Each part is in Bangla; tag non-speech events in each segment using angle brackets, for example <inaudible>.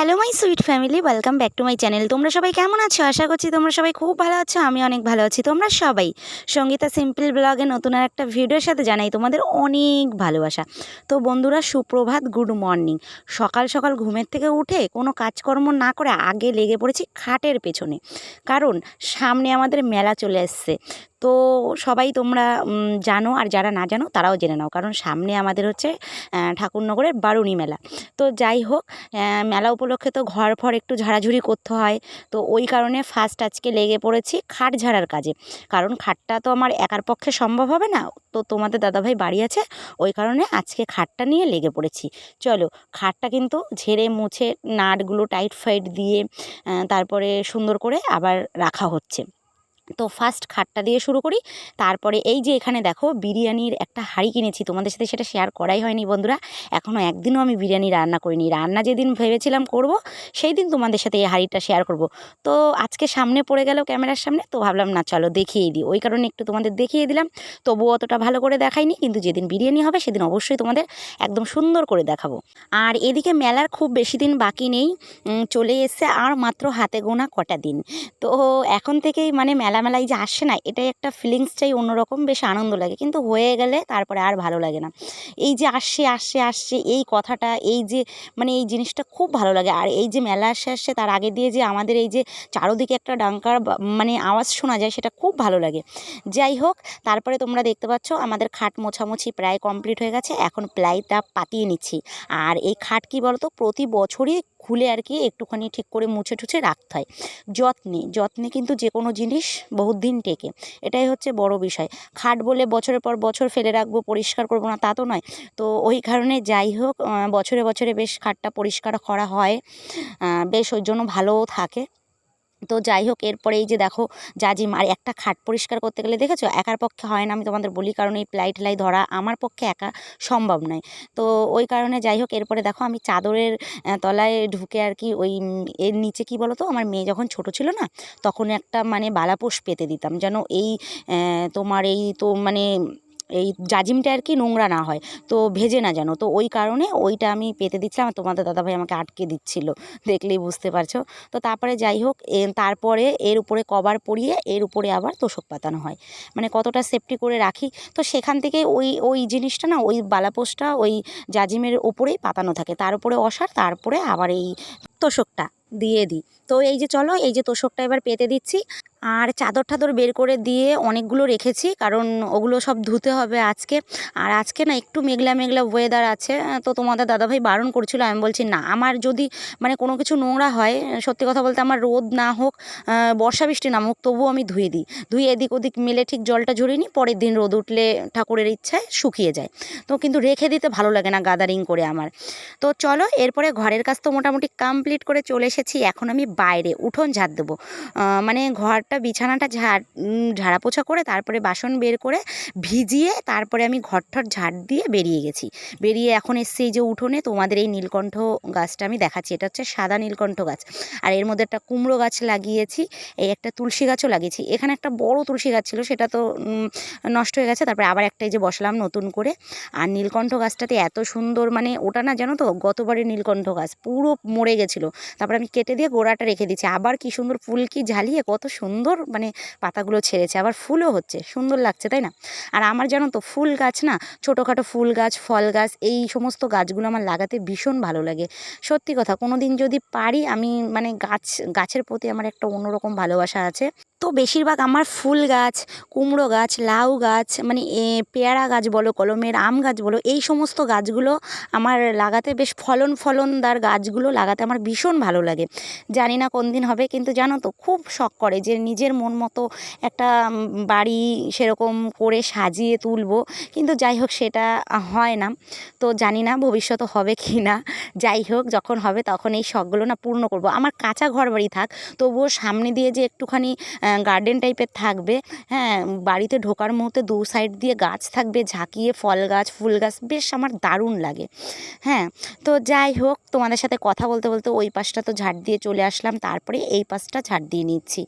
Hello my sweet family, welcome back to my channel. তোমরা সবাই কেমন আছো? আশা করছি তোমরা সবাই খুব ভালো আছো, আমি অনেক ভালো আছি। তোমরা সবাই সঙ্গীতা সিম্পল ব্লগে নতুন আর একটা ভিডিওর সাথে জানাই তোমাদের অনেক ভালোবাসা। তো বন্ধুরা, সুপ্রভাত, গুড মর্নিং। সকাল সকাল ঘুমের থেকে উঠে কোনো কাজকর্ম না করে আগে লেগে পড়েছি খাটের পেছনে। কারণ সামনে আমাদের মেলা চলে এসছে। তো সবাই তোমরা জানো আর যারা না জানো তারাও জেনে নাও। কারণ সামনে আমাদের হচ্ছে ঠাকুরনগরের বারুণী মেলা। তো যাই হোক মেলা উপলক্ষে তো ঘর ফর একটু ঝাড়াঝুড়ি করতে হয়। তো ওই কারণে ফার্স্ট আজকে লেগে পড়েছি খাট ঝাড়ার কাজে। কারণ খাটটা তো আমার একার পক্ষে সম্ভব হবে না। তো তোমাদের দাদাভাই বাড়ি আছে, ওই কারণে আজকে খাটটা নিয়ে লেগে পড়েছি। চলো, খাটটা কিন্তু ঝেড়ে মুছে নাটগুলো টাইট ফাইট দিয়ে তারপরে সুন্দর করে আবার রাখা হচ্ছে। তো ফার্স্ট খাটটা দিয়ে শুরু করি। তারপরে এই যে এখানে দেখো বিরিয়ানির একটা হাঁড়ি কিনেছি, তোমাদের সাথে সেটা শেয়ার করাই হয়নি বন্ধুরা। এখনও একদিনও আমি বিরিয়ানি রান্না করিনি। রান্না যেদিন ভেবেছিলাম করব সেই দিন তোমাদের সাথে এই হাঁড়িটা শেয়ার করব। তো আজকে সামনে পড়ে গেল ক্যামেরার সামনে, তো ভাবলাম না চলো দেখিয়ে দিই। ওই কারণে একটু তোমাদের দেখিয়ে দিলাম। তবুও অতটা ভালো করে দেখাইনি, কিন্তু যেদিন বিরিয়ানি হবে সেদিন অবশ্যই তোমাদের একদম সুন্দর করে দেখাবো। আর এদিকে মেলার খুব বেশি দিন বাকি নেই চলে এসছে আর মাত্র হাতে গোনা কটা দিন। তো এখন থেকেই মানে মেলা মেলায় যে আসে না, এটাই একটা ফিলিংসটাই অন্যরকম, বেশ আনন্দ লাগে। কিন্তু হয়ে গেলে তারপরে আর ভালো লাগে না। এই যে আসছে আসছে আসছে এই কথাটা, এই যে মানে এই জিনিসটা খুব ভালো লাগে। আর এই যে মেলা আসছে আসছে তার আগে দিয়ে যে আমাদের এই যে চারোদিকে একটা ডাঙ্কার মানে আওয়াজ শোনা যায়, সেটা খুব ভালো লাগে। যাই হোক, তারপরে তোমরা দেখতে পাচ্ছ, আমাদের খাট মোছামুছি প্রায় কমপ্লিট হয়ে গেছে। এখন প্লাইটা পাতিয়ে নিচ্ছি। আর এই খাট কি বলতো? প্রতি বছরই খুলে আর কি একটুখানি ঠিক করে মুছে টুছে রাখতে হয়। যত্নে যত্নে কিন্তু যে কোনো জিনিস বহুত দিন টেকে। এটাই হচ্ছে বড় বিষয়। খাট বলে বছরের পর বছর ফেলে রাখব, পরিষ্কার করব না তা তো নয়। তো ওই কারণে যাই হোক বছরে বছরে বেশ খাটটা পরিষ্কার করা হয়। বেশ ওই জন্য ভালোও থাকে। তো যাই হোক, এরপরে এই যে দেখো, জাজিম, আর একটা খাট পরিষ্কার করতে গেলে দেখেছ? একার পক্ষে হয় না, আমি তোমাদের বলি, কারণ এই প্লাই ঠেলাই ধরা আমার পক্ষে একা সম্ভব নয়। তো ওই কারণে যাই হোক, এরপরে দেখো, আমি চাদরের তলায় ঢুকে আর কি ওই এর নিচে কি বলো তো আমার মেয়ে যখন ছোট ছিল না, তখন একটা মানে বালাপোষ পেতে দিতাম, যেন এই তোমার এই তো মানে এই জাজিমটা আর কি নোংরা না হয়। তো ভেজে না যেন। তো ওই কারণে ওইটা আমি পেতে দিচ্ছিলাম তোমাদের দাদাভাই আমাকে আটকে দিচ্ছিল। দেখলেই বুঝতে পারছ। তো তারপরে যাই হোক তারপরে এর উপরে কভার পরিয়ে এর উপরে আবার তোষক পাতানো হয়। মানে কতটা সেফটি করে রাখি, তো সেখান থেকে ওই ওই জিনিসটা না, ওই বালাপোষটা ওই জাজিমের ওপরেই পাতানো থাকে। তার উপরে অসার তারপরে আবার এই তোষকটা, দিয়ে দিই। তো এই যে চলো, এই যে তোষকটা এবার পেতে দিচ্ছি। আর চাদর টাদর বের করে দিয়ে অনেকগুলো রেখেছি, কারণ ওগুলো সব ধুতে হবে আজকে। আর আজকে না একটু মেঘলা মেঘলা ওয়েদার আছে, তো তোমাদের দাদাভাই বারণ করছিল, আমি বলছি, না, আমার যদি মানে কোনো কিছু নোংরা হয়, সত্যি কথা বলতে আমার রোদ না হোক বর্ষা বৃষ্টি না হোক, তবুও আমি ধুয়ে দিই। ধুয়ে এদিক ওদিক মেলে ঠিক জলটা ঝরিয়ে নিই, পরের দিন রোদ উঠলে ঠাকুরের ইচ্ছায় শুকিয়ে যায়। তো কিন্তু রেখে দিতে ভালো লাগে না গাদারিং করে আমার। তো চলো, এরপরে ঘরের কাজ তো মোটামুটি কমপ্লিট করে চলে এসেছি, এখন আমি বাইরে উঠোন ঝাড় দেবো। মানে ঘরটা, বিছানাটা ঝাড় ঝাড়া পোছা করে তারপরে বাসন বের করে ভিজিয়ে তারপরে আমি ঘরঠর ঝাড় দিয়ে বেরিয়ে গেছি। বেরিয়ে এখন এসছি যে উঠোনে, তোমাদের এই নীলকণ্ঠ গাছটা আমি দেখাচ্ছি। এটা হচ্ছে সাদা নীলকণ্ঠ গাছ। আর এর মধ্যে একটা কুমড়ো গাছ লাগিয়েছি, এই একটা তুলসী গাছও লাগিয়েছি। এখানে একটা বড় তুলসী গাছ ছিল, সেটা তো নষ্ট হয়ে গেছে, তারপরে আবার একটা এই যে বসলাম নতুন করে। আর নীলকণ্ঠ গাছটাতে এত সুন্দর মানে ওটা না জানো তো, গতবারের নীলকণ্ঠ গাছ, পুরো মরে গেছিল। তারপরে আমি কেটে দিয়ে গোড়াটা রেখে দিচ্ছি আবার কি সুন্দর ফুল কি ঝালিয়ে কত সুন্দর মানে পাতাগুলো ছেড়েছে। আবার ফুলও হচ্ছে, সুন্দর লাগছে, তাই না? আর আমার জানো তো, ফুল গাছ না, ছোটোখাটো ফুল গাছ, ফল গাছ, এই সমস্ত গাছগুলো আমার লাগাতে ভীষণ ভালো লাগে। সত্যি কথা কোনো দিন যদি পারি আমি মানে গাছ, গাছের প্রতি আমার একটা অন্যরকম ভালোবাসা আছে। তো বেশিরভাগ আমার ফুল গাছ, কুমড়ো গাছ, লাউ গাছ মানে পেয়ারা গাছ বলো, কলমের আম গাছ বলো, এই সমস্ত গাছগুলো আমার লাগাতে বেশ ফলন ফলনদার গাছগুলো লাগাতে আমার ভীষণ ভালো লাগে। জানি না কোন দিন হবে, কিন্তু জানো তো, খুব শখ করে যে নিজের মন মতো একটা বাড়ি সেরকম করে সাজিয়ে তুলবো, কিন্তু যাই হোক সেটা হয় না। তো জানি না ভবিষ্যতে হবে কি না, যাই হোক যখন হবে তখন এই শখগুলো না পূর্ণ করব। আমার কাঁচা ঘর বাড়ি থাক, তবুও সামনে দিয়ে যে একটুখানি গার্ডেন টাইপের থাকবে। হ্যাঁ বাড়িতে ঢোকার মুহূর্তে দু সাইড দিয়ে গাছ থাকবে, ঝাঁকিয়ে ফল গাছ, ফুল গাছ, বেশ আমার দারুণ লাগে। হ্যাঁ তো যাই হোক, তোমাদের সাথে কথা বলতে বলতে ওই পাশটা তো ঝাড় দিয়ে চলে আসলাম, তারপরে এই পাশটা ঝাড় দিয়ে নিচ্ছি।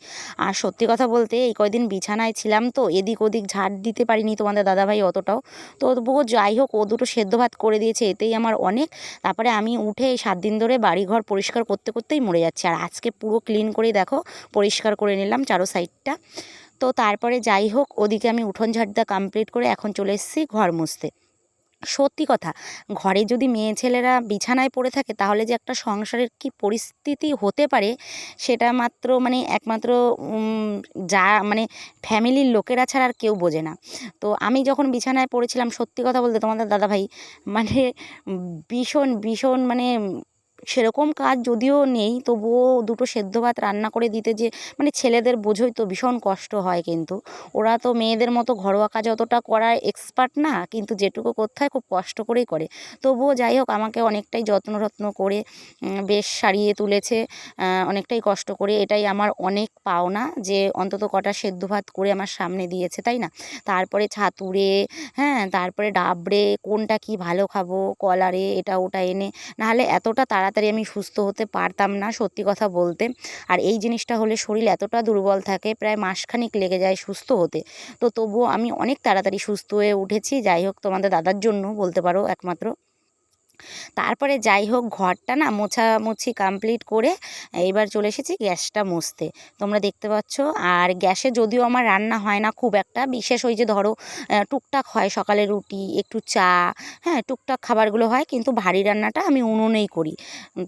আর সত্যি কথা বলতে, এই কয়দিন বিছানায় ছিলাম তো, এদিক ওদিক ঝাড় দিতে পারিনি তোমাদের দাদাভাই অতটাও। তো তবুও যাই হোক, ও দুটো সেদ্ধ ভাত করে দিয়েছে, এতেই আমার অনেক। তারপরে আমি উঠে এই সাত দিন ধরে বাড়িঘর পরিষ্কার করতে করতেই মরে যাচ্ছে। আর আজকে পুরো ক্লিন করে দেখো, পরিষ্কার করে নিলাম, চারো সাইডটা। তো তারপরে যাই হোক, ওদিকে আমি উঠোন ঝাড়টা কমপ্লিট করে এখন চলে এসেছি ঘর মুছতে। সত্যি কথা, ঘরে যদি মেয়ে ছেলেরা বিছানায় পড়ে থাকে, তাহলে যে একটা সংসারের কি পরিস্থিতি হতে পারে, সেটা মাত্র মানে একমাত্র যা মানে ফ্যামিলির লোকেরা ছাড়া আর কেউ বোঝে না। তো আমি যখন বিছানায় পড়েছিলাম, সত্যি কথা বলতে তোমাদের দাদাভাই মানে ভীষণ ভীষণ মানে সেরকম কাজ যদিও নেই, তবুও দুটো সেদ্ধ ভাত রান্না করে দিতে যে মানে ছেলেদের বোঝোই তো ভীষণ কষ্ট হয় কিন্তু। ওরা তো মেয়েদের মতো ঘরোয়া কাজ অতটা করার এক্সপার্ট না, কিন্তু যেটুকু করতে হয় খুব কষ্ট করেই করে। তবুও যাই হোক, আমাকে অনেকটাই যত্ন রত্ন করে বেশ সারিয়ে তুলেছে অনেকটাই কষ্ট করে। এটাই আমার অনেক পাওনা যে, অন্তত কটা সেদ্ধ ভাত করে আমার সামনে দিয়েছে, তাই না? তারপরে ছাতুরে হ্যাঁ তারপরে ডাবড়ে, কোনটা কি ভালো খাব, কলারে, এটা ওটা এনে, নাহলে এতটা তাড়াতাড়ি আমি সুস্থ হতে পারতাম না, সত্যি কথা বলতে। আর এই জিনিসটা হলে শরীর এতটা দুর্বল থাকে, প্রায় মাসখানিক লেগে যায় সুস্থ হতে। তো তবুও আমি অনেক তাড়াতাড়ি সুস্থ হয়ে উঠেছি। যাই হোক, তোমাদের দাদার জন্য বলতে পারো একমাত্র। তারপরে যাই হোক, ঘরটা না মোছামুছি কমপ্লিট করে এইবার চলে এসেছি গ্যাসটা মুছতে। তোমরা দেখতে পাচ্ছ, আর গ্যাসে যদিও আমার রান্না হয় না খুব একটা, বিশেষ ওই যে ধরো টুকটাক হয় সকালে রুটি, একটু চা হ্যাঁ টুকটাক খাবারগুলো হয়, কিন্তু ভারী রান্নাটা আমি উনুনেই করি।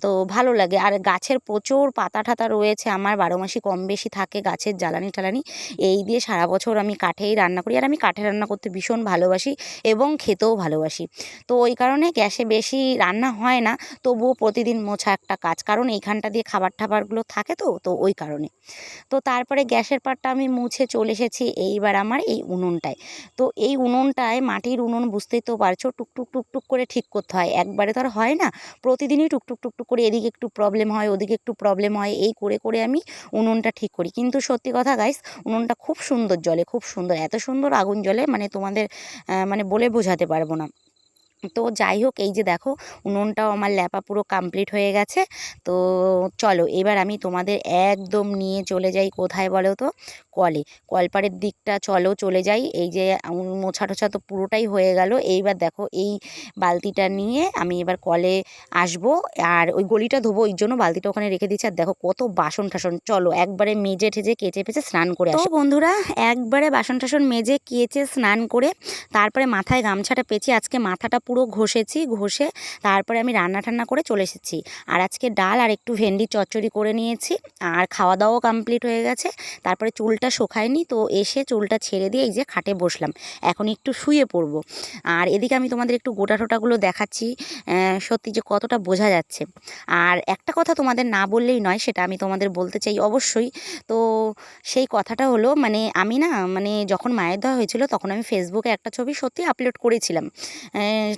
তো ভালো লাগে। আর গাছের প্রচুর পাতা ঠাতা রয়েছে আমার, বারো মাসই কম বেশি থাকে গাছের জ্বালানি টালানি এই দিয়ে সারা বছর আমি কাঠেই রান্না করি। আর আমি কাঠে রান্না করতে ভীষণ ভালোবাসি এবং খেতেও ভালোবাসি। তো ওই কারণে গ্যাসে বেশি রান্না হয় না, তবুও প্রতিদিন মোছা একটা কাজ। কারণ এইখানটা দিয়ে খাবার টাবারগুলো থাকে তো তো ওই কারণে। তো তারপরে গ্যাসের পাটটা আমি মুছে চলে এসেছি এইবার আমার এই উনুনটায়। তো এই উনুনটায়, মাটির উনুন বুঝতেই তো পারছ, টুকটুক টুকটুক করে ঠিক করতে হয়। একবারে তো আর হয় না, প্রতিদিনই টুকটুক টুকটুক করে এদিকে একটু প্রবলেম হয়, ওদিকে একটু প্রবলেম হয়, এই করে করে আমি উনুনটা ঠিক করি। কিন্তু সত্যি কথা গাইস উনুনটা খুব সুন্দর জলে, খুব সুন্দর, এত সুন্দর আগুন জ্বলে মানে তোমাদের মানে বলে বোঝাতে পারব না। তো যাই হোক এই যে দেখো উনুনটাও আমার ল্যাপা পুরো কমপ্লিট হয়ে গেছে। তো চলো এবার আমি তোমাদের একদম নিয়ে চলে যাই কোথায় বলো তো? কলে। কলপাড়ের দিকটা চলো চলে যাই। এই যে মোছা টোছা তো পুরোটাই হয়ে গেল। এইবার দেখো এই বালতিটা নিয়ে আমি এবার কলে আসব। আর ওই গলিটা ধোবো ওই জন্য বালতিটা ওখানে রেখে দিচ্ছি আর দেখো কত বাসন ঠাসন চলো একবারে মেজে ঠেজে কেচে পেচে স্নান করে তো বন্ধুরা একবারে বাসন ঠাসন মেজে কেচে স্নান করে তারপরে মাথায় গামছাটা পেঁচে আজকে মাথাটা পুরো ঘষেছি, ঘষে তারপরে আমি রান্না টান্না করে চলে এসেছি। আর আজকে ডাল আর একটু ভেন্ডি চচ্চড়ি করে নিয়েছি। আর খাওয়া দাওয়াও কমপ্লিট হয়ে গেছে। তারপরে চুলটা শোকায়নি, তো এসে চুলটা ছেড়ে দিয়ে এই যে খাটে বসলাম। এখন একটু শুয়ে পড়ব। আর এদিকে আমি তোমাদের একটু গোটা টোটাগুলো দেখাচ্ছি সত্যি যে কতটা বোঝা যাচ্ছে। আর একটা কথা তোমাদের না বললেই নয়, সেটা আমি তোমাদের বলতে চাই অবশ্যই। তো সেই কথাটা হলো মানে আমি না মানে যখন মায়ের দেওয়া হয়েছিল, তখন আমি ফেসবুকে একটা ছবি সত্যি আপলোড করেছিলাম।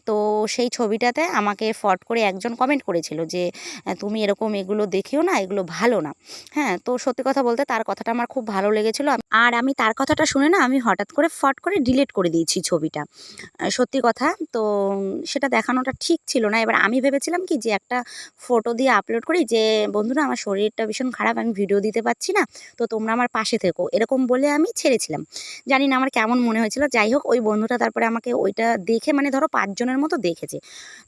তো সেই ছবিটাতে আমাকে ফট করে একজন কমেন্ট করেছিল যে তুমি এরকম এগুলো দেখিও না, এগুলো ভালো না। হ্যাঁ তো সত্যি কথা বলতে তার কথাটা আমার খুব ভালো লেগেছিলো। আর আমি তার কথাটা শুনে না আমি হঠাৎ করে ফট করে ডিলিট করে দিয়েছি ছবিটা। সত্যি কথা, তো সেটা দেখানোটা ঠিক ছিল না। এবার আমি ভেবেছিলাম কি যে একটা ফটো দিয়ে আপলোড করি যে, বন্ধুরা, আমার শরীরটা ভীষণ খারাপ, আমি ভিডিও দিতে পারছি না, তো তোমরা আমার পাশে থেকো। এরকম বলে আমি ছেড়েছিলাম। জানি না আমার কেমন মনে হয়েছিল। যাই হোক, ওই বন্ধুটা তারপরে আমাকে ওইটা দেখে মানে ধরো পাঁচজনের মতো দেখেছে।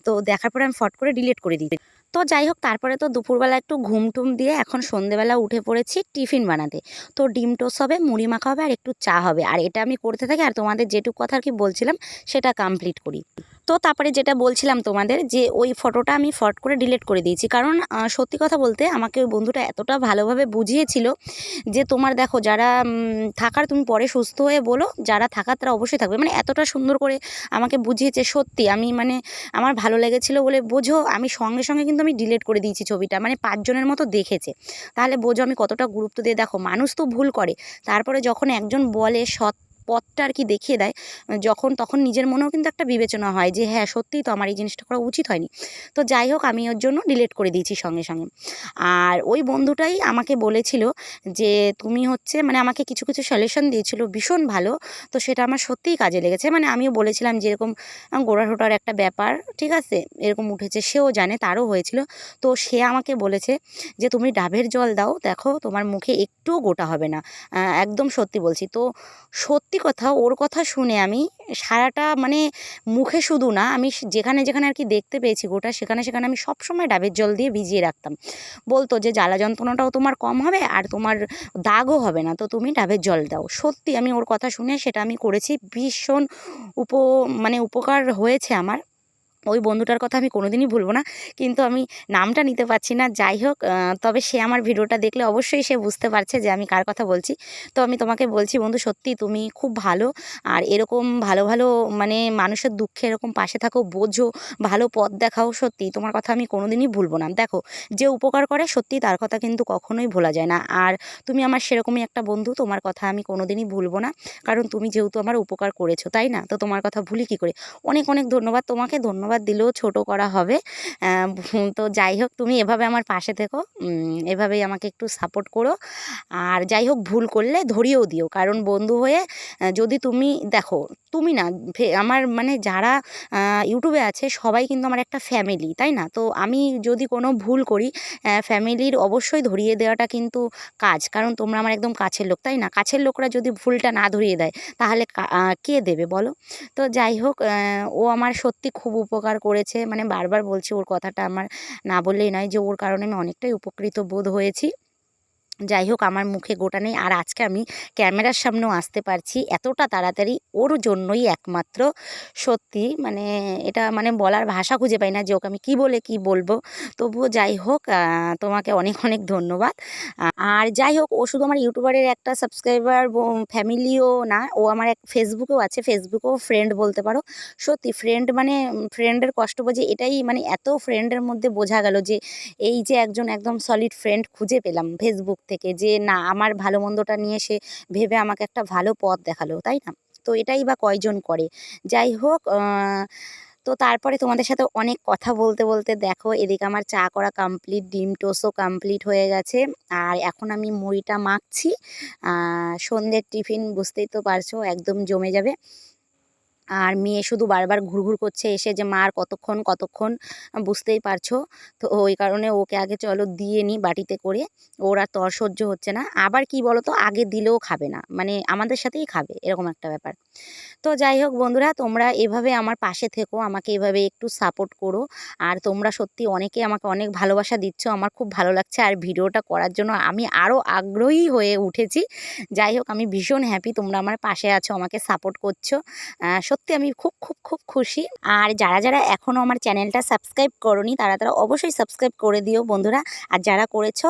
তো দেখার পরে আমি ফট করে ডিলিট করে দিই তো যাই হোক, তারপরে তো দুপুরবেলা একটু ঘুম টুম দিয়ে এখন সন্ধেবেলা উঠে পড়েছি টিফিন বানাতে। তো ডিম টোস হবে, মুড়ি মাখা হবে আর একটু চা হবে। আর এটা আমি করতে থাকি আর তোমাদের যেটুকু কথা আর কি বলছিলাম, সেটা কমপ্লিট করি। তো তারপরে যেটা বলছিলাম তোমাদের যে ওই ফটোটা আমি ফট করে ডিলিট করে দিয়েছি। কারণ সত্যি কথা বলতে আমাকে ওই বন্ধুটা এতটা ভালোভাবে বুঝিয়েছিল যে তোমার দেখো যারা থাকার তুমি পরে সুস্থ হয়ে বলো, যারা থাকার তারা অবশ্যই থাকবে। মানে এতটা সুন্দর করে আমাকে বুঝিয়েছে সত্যি। আমি মানে আমার ভালো লেগেছিলো বলে বোঝো, আমি সঙ্গে সঙ্গে কিন্তু আমি ডিলিট করে দিয়েছি ছবিটা। মানে পাঁচজনের মতো দেখেছে। তাহলে বোঝো আমি কতটা গুরুত্ব দিয়ে, দেখো মানুষ তো ভুল করে। তারপরে যখন একজন বলে সৎ পথটা আর কি দেখিয়ে দেয় যখন তখন নিজের মনেও কিন্তু একটা বিবেচনা হয় যে হ্যাঁ সত্যিই তো আমার এই জিনিসটা করা উচিত হয়নি। তো যাই হোক, আমি ওর জন্য ডিলিট করে দিয়েছি সঙ্গে সঙ্গে। আর ওই বন্ধুটাই আমাকে বলেছিল যে তুমি হচ্ছে মানে আমাকে কিছু কিছু সলিউশন দিয়েছিল ভীষণ ভালো, তো সেটা আমার সত্যিই কাজে লেগেছে। মানে আমিও বলেছিলাম যে এরকম গোড়াটোটার একটা ব্যাপার, ঠিক আছে? এরকম উঠেছে, সেও জানে, তারও হয়েছিল। তো সে আমাকে বলেছে যে তুমি ডাবের জল দাও, দেখো তোমার মুখে একটুও গোটা হবে না। একদম সত্যি বলছি। তো সত্যি কথা ওর কথা শুনে আমি সারাটা মানে মুখে শুধু না, আমি যেখানে যেখানে আর কি দেখতে পেয়েছি গোটা, সেখানে সেখানে আমি সবসময় ডাবের জল দিয়ে ভিজিয়ে রাখতাম। বলতো যে, জ্বালা যন্ত্রণাটাও তোমার কম হবে আর তোমার দাগও হবে না, তো তুমি ডাবের জল দাও। সত্যি আমি ওর কথা শুনে সেটা আমি করেছি, ভীষণ উপ মানে উপকার হয়েছে আমার। ওই বন্ধুটার কথা আমি কোনোদিনই ভুলবো না। কিন্তু আমি নামটা নিতে পারছি না। যাই হোক তবে সে আমার ভিডিওটা দেখলে অবশ্যই সে বুঝতে পারছে যে আমি কার কথা বলছি। তো আমি তোমাকে বলছি, বন্ধু, সত্যি তুমি খুব ভালো। আর এরকম ভালো ভালো মানে মানুষের দুঃখে এরকম পাশে থাকো, বোঝো, ভালো পথ দেখাও সত্যি। তোমার কথা আমি কোনোদিনই ভুলবো না। দেখো, যে উপকার করে সত্যি তার কথা কিন্তু কখনোই ভোলা যায় না। আর তুমি আমার সেরকমই একটা বন্ধু, তোমার কথা আমি কোনোদিনই ভুলবো না। কারণ তুমি যেহেতু আমার উপকার করেছ, তাই না? তো তোমার কথা ভুলি কী করে? অনেক অনেক ধন্যবাদ তোমাকে। ধন্যবাদ। দিলেও ছোট করা হবে। তো যাই হোক, তুমি এভাবে আমার পাশে থেকো। এভাবেই আমাকে একটু সাপোর্ট করো। আর যাই হোক, ভুল করলে ধরিয়েও দিও। কারণ বন্ধু হয়ে যদি তুমি, দেখো, তুমি না আমার মানে যারা ইউটিউবে আছে, সবাই কিন্তু আমার একটা ফ্যামিলি তাই না? তো আমি যদি কোনো ভুল করি ফ্যামিলির অবশ্যই ধরিয়ে দেওয়াটা কিন্তু কাজ। কারণ তোমরা আমার একদম কাছের লোক, তাই না? কাছের লোকরা যদি ভুলটা না ধরিয়ে দেয়, তাহলে কা- দেবে বলো? তো যাই হোক ও আমার সত্যি খুব উপকার করেছে। মানে বারবার বলছি ওর কথাটা আমার না বললেই নয় যে ওর কারণে আমি অনেকটাই উপকৃত বোধ হয়েছি। যাই হোক, আমার মুখে গোটা নেই। আর আজকে আমি ক্যামেরার সামনেও আসতে পারছি। এতটা তাড়াতাড়ি ওর জন্যই একমাত্র সত্যি মানে এটা মানে বলার ভাষা খুঁজে পাই না যে ওকে আমি কী বলে কি বলব। তবুও যাই হোক তোমাকে অনেক <laughs> অনেক ধন্যবাদ। আর যাই হোক, ও শুধু আমার ইউটিউবারের একটা সাবস্ক্রাইবার ফ্যামিলিও না, ও আমার এক ফেসবুকেও আছে। ফেসবুকেও ফ্রেন্ড বলতে পারো। সত্যি ফ্রেন্ড মানে ফ্রেন্ডের কষ্ট বোঝে, এটাই মানে এত ফ্রেন্ডের মধ্যে বোঝা গেল যে এই যে একজন একদম সলিড ফ্রেন্ড খুঁজে পেলাম ফেসবুক থেকে যে, না, আমার ভালো মন্দটা নিয়ে সে ভেবে আমাকে একটা ভালো পথ দেখাল। তাই না? তো এটাই বা কয়জন করে? যাই হোক তো তারপরে তোমাদের সাথে অনেক কথা বলতে বলতে দেখো, এদিকে আমার চা করা কমপ্লিট ডিম টোস্টও কমপ্লিট হয়ে গেছে। আর এখন আমি মুড়িটা মাখছি। সন্ধ্যের টিফিন, বুঝতেই তো পারছ, একদম জমে যাবে। আর মেয়ে শুধু বারবার ঘুরঘুর করছে এসে যে, মার কতক্ষণ কতক্ষণ? বুঝতেই পারছ। তো ওই কারণে ওকে আগে চলো দিয়ে নিই বাটিতে করে। ওর তর সহ্য হচ্ছে না। আবার কি বলো তো আগে দিলেও খাবে না। মানে আমাদের সাথেই খাবে, এরকম একটা ব্যাপার। তো যাই হোক বন্ধুরা, তোমরা এভাবে আমার পাশে থেকো, আমাকে এভাবে একটু সাপোর্ট করো। আর তোমরা সত্যি অনেকে আমাকে অনেক ভালোবাসা দিচ্ছ, আমার খুব ভালো লাগছে। আর ভিডিওটা করার জন্য আমি আরও আগ্রহী হয়ে উঠেছি। যাই হোক, আমি ভীষণ হ্যাপি তোমরা আমার পাশে আছো, আমাকে সাপোর্ট করছ। সত্যি আমি খুব খুব খুব খুশি। আর যারা যারা এখনও আমার চ্যানেলটা সাবস্ক্রাইব করনি তারা তারা অবশ্যই সাবস্ক্রাইব করে দিও বন্ধুরা। আর যারা করেছ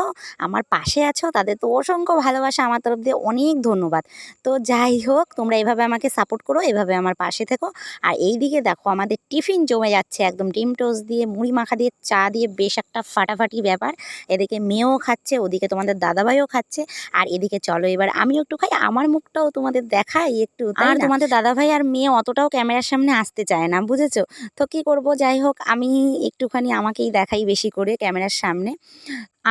আমার পাশে আছো তাদের তো অসংখ্য ভালোবাসা আমার তরফ দিয়ে অনেক ধন্যবাদ। তো যাই হোক তোমরা এভাবে আমাকে সাপোর্ট করো এভাবে আমার পাশে থেকো। আর এই দিকে দেখো আমাদের টিফিন জমে যাচ্ছে একদম ডিম টোস্ট দিয়ে মুড়ি মাখা দিয়ে চা দিয়ে বেশ একটা ফাটাফাটি ব্যাপার। এদিকে মেয়েও খাচ্ছে ওদিকে তোমাদের দাদাভাইও খাচ্ছে। আর এদিকে চলো এবার আমিও একটু খাই আমার মুখটাও তোমাদের দেখাই একটু আর তোমাদের দাদাভাই আর মেয়ে অতটাও ক্যামেরার সামনে আসতে চায় না, বুঝেছ? তো কি করব? যাই হোক, আমি একটুখানি আমাকেই দেখাই বেশি করে ক্যামেরার সামনে।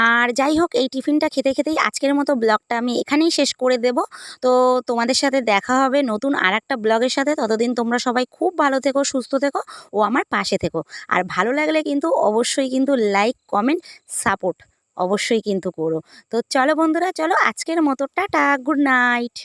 আর যাই হোক, এই টিফিনটা খেতে খেতেই আজকের মতো ব্লগটা আমি এখানেই শেষ করে দেব। তো তোমাদের সাথে দেখা হবে নতুন আর একটা ব্লগের সাথে। ততদিন তোমরা সবাই খুব ভালো থেকো, সুস্থ থেকো ও আমার পাশে থেকো। আর ভালো লাগলে কিন্তু অবশ্যই কিন্তু লাইক, কমেন্ট, সাপোর্ট অবশ্যই কিন্তু করো। তো চলো বন্ধুরা, চলো আজকের মতো, টাটা, গুড নাইট।